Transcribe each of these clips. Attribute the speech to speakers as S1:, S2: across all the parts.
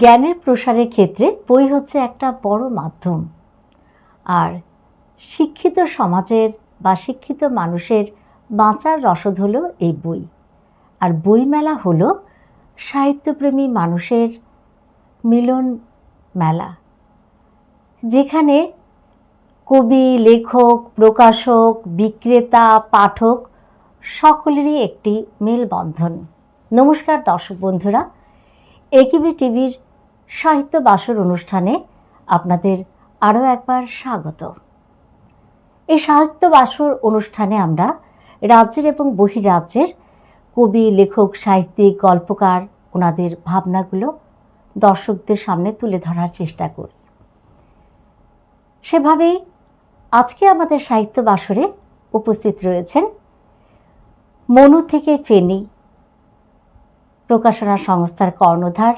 S1: জ্ঞানের প্রসারের ক্ষেত্রে বই হচ্ছে একটা বড় মাধ্যম। আর শিক্ষিত সমাজের বা শিক্ষিত মানুষের বাঁচার রসদ হলো এই বই। আর বইমেলা হলো সাহিত্যপ্রেমী মানুষের মিলন মেলা, যেখানে কবি, লেখক, প্রকাশক, বিক্রেতা, পাঠক সকলেরই একটি মেলবন্ধন। নমস্কার দর্শক বন্ধুরা একিবি টিভির সাহিত্য বাসর অনুষ্ঠানে আপনাদের আরও একবার স্বাগত। এই সাহিত্য বাসর অনুষ্ঠানে আমরা রাজ্যের এবং বহিরাজ্যের কবি, লেখক, সাহিত্যিক, গল্পকার ওনাদের ভাবনাগুলো দর্শকদের সামনে তুলে ধরার চেষ্টা করি। সেভাবেই আজকে আমাদের সাহিত্য বাসরে উপস্থিত রয়েছেন মনু থেকে ফেনী প্রকাশনা সংস্থার কর্ণধার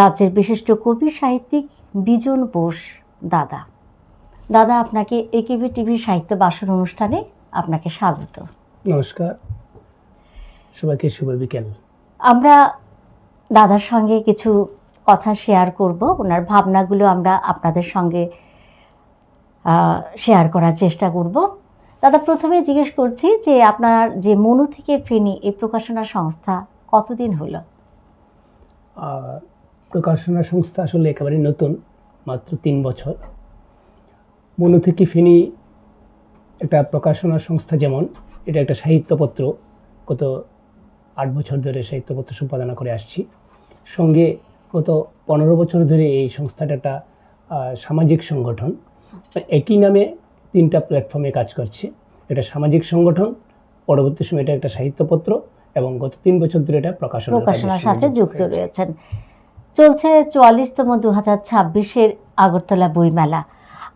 S1: রাজ্যের বিশিষ্ট কবি সাহিত্যিক বিজন বোস দাদা। দাদা আপনাকে একেবি টিভি সাহিত্য বাসন অনুষ্ঠানে আপনাকে স্বাগত।
S2: নমস্কার। সবাইকে শুভ বিকেল।
S1: আমরা দাদার সঙ্গে কিছু কথা শেয়ার করব। ওনার ভাবনাগুলো আমরা আপনাদের সঙ্গে শেয়ার করার চেষ্টা করব। দাদা প্রথমে জিজ্ঞেস করছি যে আপনার যে মনু থেকে ফেনি এই প্রকাশনা সংস্থা কতদিন হলো?
S2: প্রকাশনা সংস্থা আসলে একেবারে নতুন মাত্র তিন বছর। মনু থেকে ফেনি একটা প্রকাশনা সংস্থা যেমন এটা একটা সাহিত্যপত্র। গত আট বছর ধরে সাহিত্যপত্র সম্পাদনা করে আসছি। সঙ্গে গত পনেরো বছর ধরে এই সংস্থাটা একটা সামাজিক সংগঠন। একই নামে তিনটা প্ল্যাটফর্মে কাজ করছে। এটা সামাজিক সংগঠন পরবর্তী সময় এটা একটা সাহিত্যপত্র এবং গত তিন বছর ধরে এটা প্রকাশনা
S1: সাথে যুক্ত রয়েছেন। চলছে চুয়াল্লিশতম দু হাজার ছাব্বিশের আগরতলা বইমেলা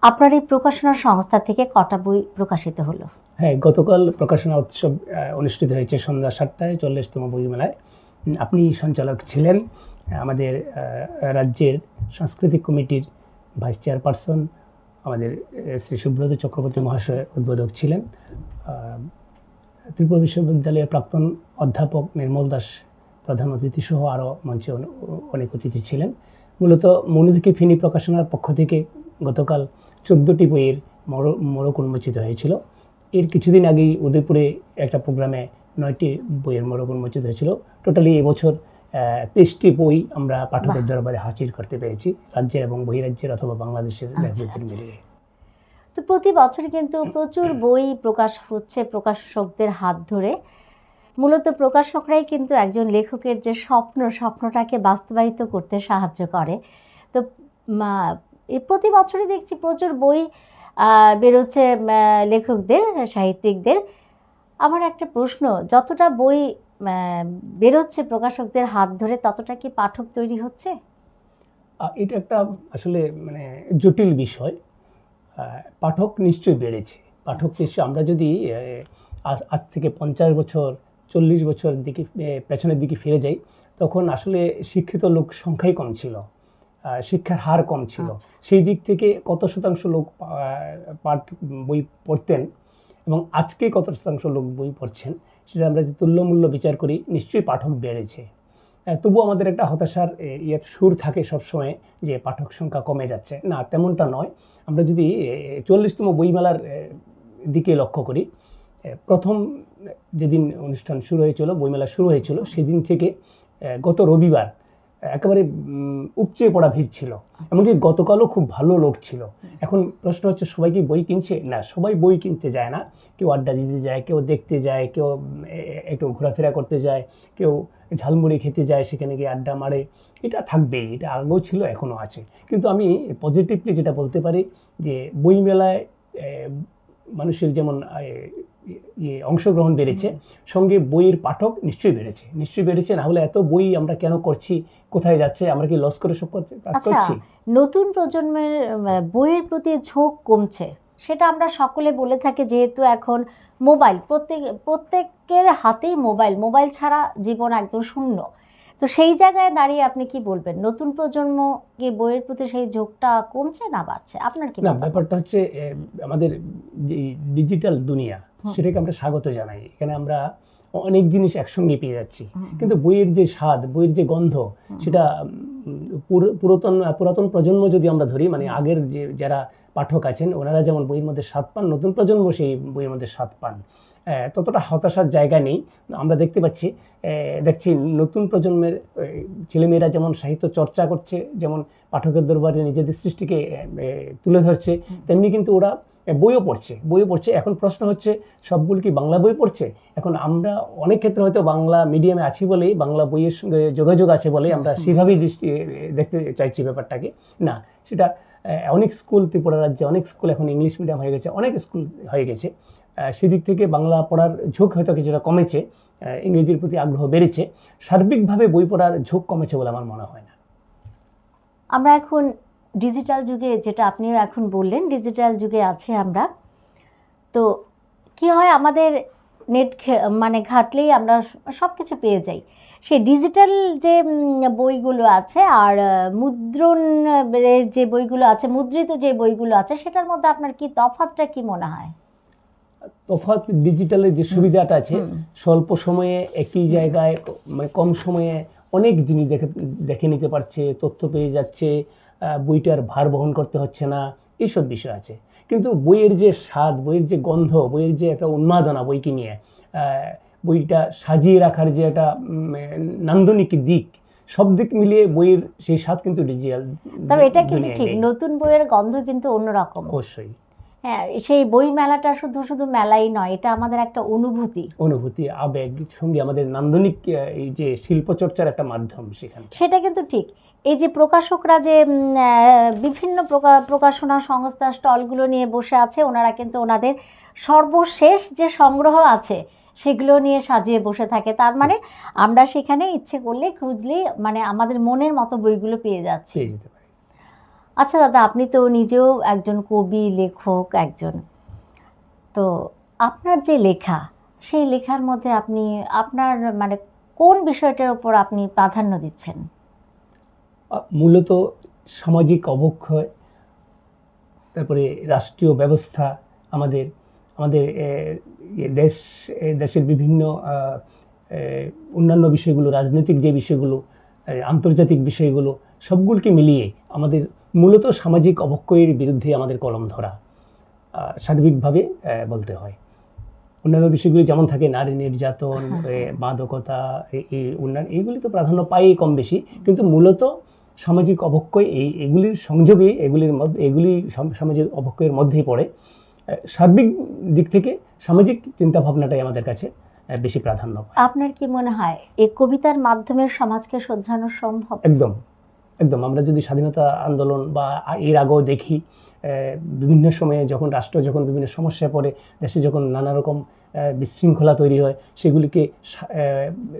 S1: আপনার এই প্রকাশনা সংস্থা থেকে কটা বই প্রকাশিত হলো?
S2: হ্যাঁ গতকাল প্রকাশনা উৎসব অনুষ্ঠিত হয়েছে সন্ধ্যা সাতটায় চল্লিশতম বইমেলায় আপনি সঞ্চালক ছিলেন, আমাদের রাজ্যের সাংস্কৃতিক কমিটির ভাইস চেয়ারপারসন, আমাদের শ্রী সুব্রত চক্রবর্তী মহাশয় উদ্বোধক ছিলেন। ত্রিপুরা বিশ্ববিদ্যালয়ের প্রাক্তন অধ্যাপক নির্মল দাস প্রধান অতিথি সহ আরও মঞ্চে অনেক অতিথি ছিলেন। মূলত মনু থেকে ফিনি প্রকাশনার পক্ষ থেকে গতকাল চোদ্দোটি বইয়ের মর মোড়ক উন্মোচিত হয়েছিল। এর কিছুদিন আগেই উদয়পুরে একটা প্রোগ্রামে নয়টি বইয়ের মোড়ক উন্মোচিত হয়েছিল। টোটালি এবছর তেইশটি বই আমরা পাঠকের দরবারে হাজির করতে পেরেছি রাজ্যের এবং বহিরাজ্যের অথবা বাংলাদেশের
S1: আচ্ছা, আচ্ছা।
S2: মিলিয়ে।
S1: তো প্রতি বছর কিন্তু প্রচুর বই প্রকাশ হচ্ছে প্রকাশকদের হাত ধরে। মূলত প্রকাশকরাই কিন্তু একজন লেখকের যে স্বপ্ন স্বপ্নটাকে বাস্তবায়িত করতে সাহায্য করে। তো প্রতি বছরই দেখছি প্রচুর বই বেরোচ্ছে লেখকদের সাহিত্যিকদের। আমার একটা প্রশ্ন যতটা বই বেরোচ্ছে প্রকাশকদের হাত ধরে ততটা কি পাঠক তৈরি হচ্ছে?
S2: এটা একটা আসলে মানে জটিল বিষয়। পাঠক নিশ্চয়ই বেড়েছে। পাঠক নিশ্চয় আমরা যদি আজ আজ থেকে পঞ্চাশ বছর চল্লিশ বছর দিকে পেছনের দিকে ফিরে যাই তখন আসলে শিক্ষিত লোক সংখ্যাই কম ছিল শিক্ষার হার কম ছিল।
S1: আচ্ছা।
S2: সেই দিক থেকে কত শতাংশ লোক পাঠ বই পড়তেন এবং আজকে কত শতাংশ লোক বই পড়ছেন সেটা আমরা যে তুল্যমূল্য বিচার করি নিশ্চয়ই পাঠক বেড়েছে। তবুও আমাদের একটা হতাশার ইয়ে সুর থাকে সবসময় যে পাঠক সংখ্যা কমে যাচ্ছে। না তেমনটা নয়। আমরা যদি চল্লিশতম বইমেলার দিকে লক্ষ্য করি প্রথম যেদিন অনুষ্ঠান শুরু হয়েছিল বইমেলা শুরু হয়েছিল সেদিন থেকে গত রবিবার একেবারে উপচে পড়া ভিড় ছিল। এমনকি গতকালও খুব ভালো লোক ছিল। এখন প্রশ্ন হচ্ছে সবাই কি বই কিনছে? না সবাই বই কিনতে যায় না। কেউ আড্ডা দিতে যায় কেউ দেখতে যায় কেউ একটু ঘোরাফেরা করতে যায় কেউ ঝালমুড়ি খেতে যায় সেখানে গিয়ে আড্ডা মারে। এটা থাকবেই এটা আগেও ছিল এখনও আছে। কিন্তু আমি পজিটিভলি যেটা বলতে পারি যে বইমেলায় মানুষের যেমন অংশগ্রহণ বেড়েছে। সঙ্গে বইয়ের পাঠক নিশ্চয়ই বেড়েছে। নিশ্চয়ই বেড়েছে না হলে এত বই আমরা কেন করছি? কোথায় যাচ্ছে? আমরা কি লস করে সব করছি- কাজ
S1: আচ্ছা
S2: করছি?
S1: নতুন প্রজন্মের বইয়ের প্রতি ঝোঁক কমছে। সেটা আমরা সকলে বলে থাকি যেহেতু এখন মোবাইল প্রত্যেক প্রত্যেকের হাতেই মোবাইল। মোবাইল ছাড়া জীবন একদম শূন্য। তো সেই জায়গায় দাঁড়িয়ে আপনি কি বলবেন? নতুন প্রজন্ম কি বইয়ের প্রতি সেই ঝোঁকটা কমছে না বাড়ছে? আপনার কি
S2: না ব্যাপারটা হচ্ছে আমাদের যে ডিজিটাল দুনিয়া। সেটাকে আমরা স্বাগত জানাই। এখানে আমরা অনেক জিনিস একসঙ্গে পেয়ে যাচ্ছি। কিন্তু বইয়ের যে স্বাদ বইয়ের যে গন্ধ সেটা পুরাতন পুরাতন প্রজন্ম যদি আমরা ধরি মানে আগের যে যারা পাঠক আছেন ওনারা যেমন বইয়ের মধ্যে স্বাদ পান নতুন প্রজন্ম সেই বইয়ের মধ্যে স্বাদ পান। ততটা হতাশার জায়গা নেই। আমরা দেখতে পাচ্ছি দেখছি নতুন প্রজন্মের ছেলেমেয়েরা যেমন সাহিত্য চর্চা করছে যেমন পাঠকের দরবারে নিজেদের সৃষ্টিকে তুলে ধরছে তেমনি কিন্তু ওরা বইও পড়ছে। বইও পড়ছে। এখন প্রশ্ন হচ্ছে সবগুলো কি বাংলা বই পড়ছে? এখন আমরা অনেক ক্ষেত্রে হয়তো বাংলা মিডিয়ামে আছি বলেই বাংলা বইয়ের সঙ্গে যোগাযোগ আছে বলেই আমরা সেভাবেই দৃষ্টি দেখতে চাইছি ব্যাপারটাকে। না সেটা অনেক স্কুল ত্রিপুরা রাজ্যে অনেক স্কুল এখন ইংলিশ মিডিয়াম হয়ে গেছে অনেক স্কুল হয়ে গেছে। সেদিক থেকে বাংলা পড়ার ঝোঁক হয়তো কিছুটা কমেছে ইংরেজির প্রতি আগ্রহ বেড়েছে। সার্বিকভাবে বই পড়ার ঝোঁক কমেছে বলে আমার মনে হয় না।
S1: আমরা এখন ডিজিটাল যুগে যেটা আপনিও এখন বললেন ডিজিটাল যুগে আছি আমরা। তো কি হয় আমাদের নেট মানে ঘাটলেই আমরা সব কিছু পেয়ে যাই। সেই ডিজিটাল যে বইগুলো আছে আর আহ, মুদ্রণের যে বইগুলো আছে মুদ্রিত যে বইগুলো আছে সেটার মধ্যে আপনার কি তফাৎটা কি মনে হয়?
S2: তফাৎ ডিজিটালের যে সুবিধাটা আছে স্বল্প সময়ে একই জায়গায় মানে কম সময়ে অনেক জিনিস দেখে দেখে নিতে পারছে তথ্য পেয়ে যাচ্ছে বইটার ভার বহন করতে হচ্ছে না এইসব বিষয় আছে। কিন্তু বইয়ের যে স্বাদ বইয়ের যে গন্ধ বইয়ের যে একটা উন্মাদনা বইকে নিয়ে আহ, বইটা সাজিয়ে রাখার যে একটা নান্দনিক দিক সব দিক মিলিয়ে বইয়ের সেই স্বাদ কিন্তু ডিজিটাল
S1: তবে এটা কিন্তু ঠিক নতুন বইয়ের গন্ধ কিন্তু অন্যরকম।
S2: অবশ্যই।
S1: হ্যাঁ সেই বই মেলাটা শুধু শুধু মেলাই নয় এটা আমাদের একটা অনুভূতি।
S2: অনুভূতি আবেগ সঙ্গে আমাদের নান্দনিক এই যে শিল্পচর্চার একটা মাধ্যম সেখানে।
S1: সেটা কিন্তু ঠিক। এই যে প্রকাশকরা যে বিভিন্ন প্রকা- প্রকাশনা সংস্থা স্টলগুলো নিয়ে বসে আছে ওনারা কিন্তু ওনাদের সর্বশেষ যে সংগ্রহ আছে সেগুলো নিয়ে সাজিয়ে বসে থাকে। তার মানে আমরা সেখানে ইচ্ছে করলে খুঁজলেই মানে আমাদের মনের মতো বইগুলো পেয়ে যাচ্ছি। আচ্ছা দাদা, আপনি তো নিজেও একজন কবি, লেখক একজন। তো আপনার যে লেখা, সেই লেখার মধ্যে আপনি, আপনার মানে কোন বিষয়টার উপর আপনি প্রাধান্য দিচ্ছেন?
S2: মূলত সামাজিক অবক্ষয়, তারপরে রাষ্ট্রীয় ব্যবস্থা, আমাদের আমাদের দেশ দেশের বিভিন্ন অন্যান্য বিষয়গুলো, রাজনৈতিক যে বিষয়গুলো আন্তর্জাতিক বিষয়গুলো, সবগুলোকে মিলিয়ে আমাদের মূলত সামাজিক অবক্ষয়ের বিরুদ্ধে আমাদের কলম ধরা সার্বিকভাবে বলতে হয়। অন্যান্য বিষয়গুলি যেমন থাকে নারী নির্যাতন মাদকতা এ- এই অন্যান্য এইগুলি তো প্রাধান্য পায়ই কম বেশি। কিন্তু মূলত সামাজিক অবক্ষয় এই এগুলির সংযোগে এগুলির মধ্যে এগুলি সামাজিক অবক্ষয়ের মধ্যেই পড়ে। সার্বিক দিক থেকে সামাজিক চিন্তাভাবনাটাই আমাদের কাছে বেশি প্রাধান্য পায়।
S1: আপনার কি মনে হয় এই কবিতার মাধ্যমে সমাজকে শোধরানো সম্ভব?
S2: একদম। একদম, আমরা যদি স্বাধীনতা আন্দোলন বা এর আগেও দেখি বিভিন্ন সময়ে যখন রাষ্ট্র যখন বিভিন্ন সমস্যায় পড়ে, দেশে যখন নানা রকম বিশৃঙ্খলা তৈরি হয়, সেগুলিকে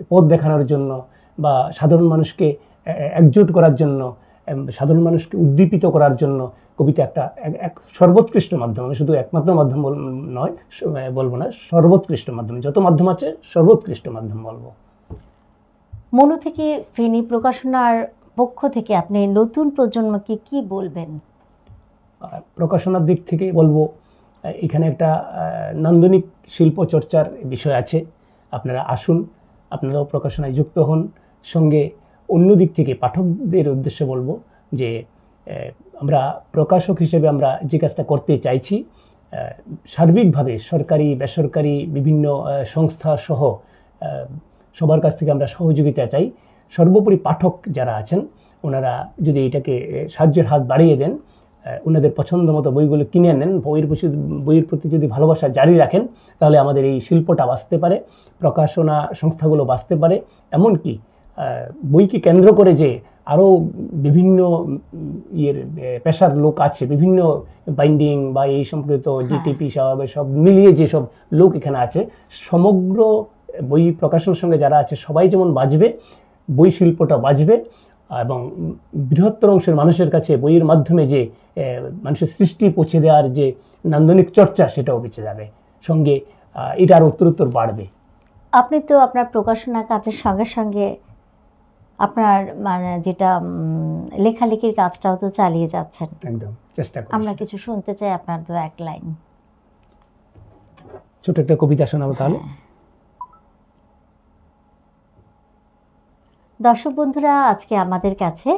S2: পথ দেখানোর জন্য বা সাধারণ মানুষকে একজোট করার জন্য সাধারণ মানুষকে উদ্দীপিত করার জন্য কবিতা একটা, এক- সর্বোৎকৃষ্ট মাধ্যম। আমি শুধু একমাত্র মাধ্যম নয় বলব না, সর্বোৎকৃষ্ট মাধ্যম। যত মাধ্যম আছে, সর্বোৎকৃষ্ট মাধ্যম বলব।
S1: মনু থেকে ফেনী প্রকাশনার পক্ষ থেকে আপনি নতুন প্রজন্মকে কি বলবেন?
S2: প্রকাশনার দিক থেকে বলব এখানে একটা নান্দনিক শিল্প চর্চার বিষয় আছে। আপনারা আসুন, আপনারাও প্রকাশনায় যুক্ত হন। সঙ্গে অন্য দিক থেকে পাঠকদের উদ্দেশ্যে বলব যে আমরা প্রকাশক হিসেবে আমরা যে কাজটা করতে চাইছি সার্বিকভাবে সরকারি, বেসরকারি, বিভিন্ন সংস্থা সহ সবার কাছ থেকে আমরা সহযোগিতা চাই। সর্বোপরি পাঠক যারা আছেন ওনারা যদি এটাকে সাহায্যের হাত বাড়িয়ে দেন ওনাদের পছন্দ মতো বইগুলো কিনে নেন বইয়ের প্রতি বইয়ের প্রতি যদি ভালোবাসা জারি রাখেন তাহলে আমাদের এই শিল্পটা বাঁচতে পারে প্রকাশনা সংস্থাগুলো বাঁচতে পারে এমনকি বইকে কেন্দ্র করে যে আরও বিভিন্ন ইয়ের পেশার লোক আছে বিভিন্ন বাইন্ডিং বা এই সম্পর্কিত ডিটিপি সব সব মিলিয়ে যেসব লোক এখানে আছে সমগ্র বই প্রকাশনের সঙ্গে যারা আছে সবাই যেমন বাঁচবে বই শিল্পটা বাঁচবে এবং বৃহত্তর অংশের মানুষের কাছে বইয়ের মাধ্যমে যে মানুষের সৃষ্টি পৌঁছে দেওয়ার যে নান্দনিক চর্চা সেটাও বেঁচে যাবে। সঙ্গে এটা আরও উত্তরোত্তর বাড়বে।
S1: আপনি তো আপনার প্রকাশনা কাজের সঙ্গে সঙ্গে আপনার মানে যেটা লেখালেখির কাজটাও তো চালিয়ে যাচ্ছেন।
S2: একদম চেষ্টা করি
S1: আমরা কিছু শুনতে চাই আপনার দু এক লাইন।
S2: ছোট একটা কবিতা শোনাবো তাহলে।
S1: দর্শক বন্ধুরা, আজকে আমাদের কাছে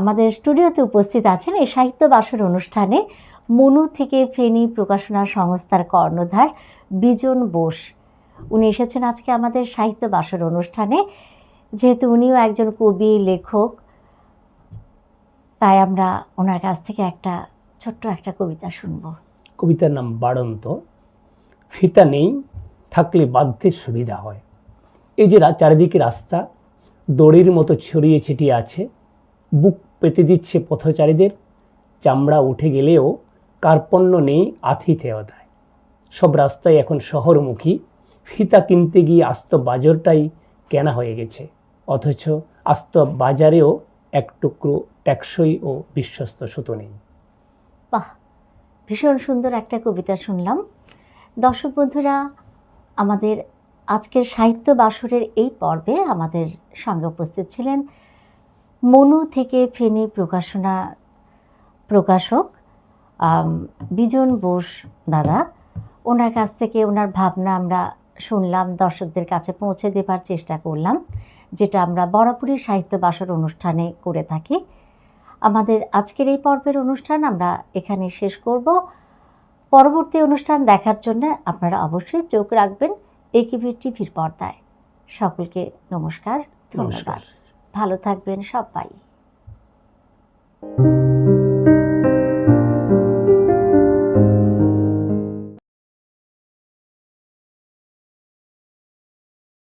S1: আমাদের স্টুডিওতে উপস্থিত আছেন এই সাহিত্য বাসর অনুষ্ঠানে মনু থেকে ফেনী প্রকাশনা সংস্থার কর্ণধার বিজন বোস। উনি এসেছেন আজকে আমাদের সাহিত্য বাসর অনুষ্ঠানে। যেহেতু উনিও একজন কবি, লেখক, তাই আমরা ওনার কাছ থেকে একটা ছোট্ট একটা কবিতা শুনব।
S2: কবিতার নাম বাড়ন্ত। ফিতা নেই, থাকলে বাধ্যের সুবিধা হয়। এই যে চারিদিকে রাস্তা দড়ির মতো ছড়িয়ে ছিটিয়ে আছে, বুক পেতে দিচ্ছে পথচারীদের, চামড়া উঠে গেলেও কার্পণ্য নেই আতিথেয়তায় সব রাস্তায় এখন শহরমুখী, ফিতা কিনতে গিয়ে আস্ত বাজারটাই কেনা হয়ে গেছে, অথচ আস্ত বাজারেও এক টুকরো টেকসই ও বিশ্বস্ত সুতো নেই।
S1: বাহ, ভীষণ সুন্দর একটা কবিতা শুনলাম। দর্শক বন্ধুরা, আমাদের আজকের সাহিত্য বাসরের এই পর্বে আমাদের সঙ্গে উপস্থিত ছিলেন মনু থেকে ফেনী প্রকাশনা প্রকাশক বিজন বোস দাদা। ওনার কাছ থেকে ওনার ভাবনা আমরা শুনলাম, দর্শকদের কাছে পৌঁছে দেবার চেষ্টা করলাম, যেটা আমরা বরাবরই সাহিত্য বাসর অনুষ্ঠানে করে থাকি। আমাদের আজকের এই পর্বের অনুষ্ঠান আমরা এখানে শেষ করব। পরবর্তী অনুষ্ঠান দেখার জন্য আপনারা অবশ্যই চোখ রাখবেন। একিভি টিভির পর্দায়। সকলকে নমস্কার ধন্যবাদ।
S2: নমস্কার।
S1: ভালো থাকবেন সবাই।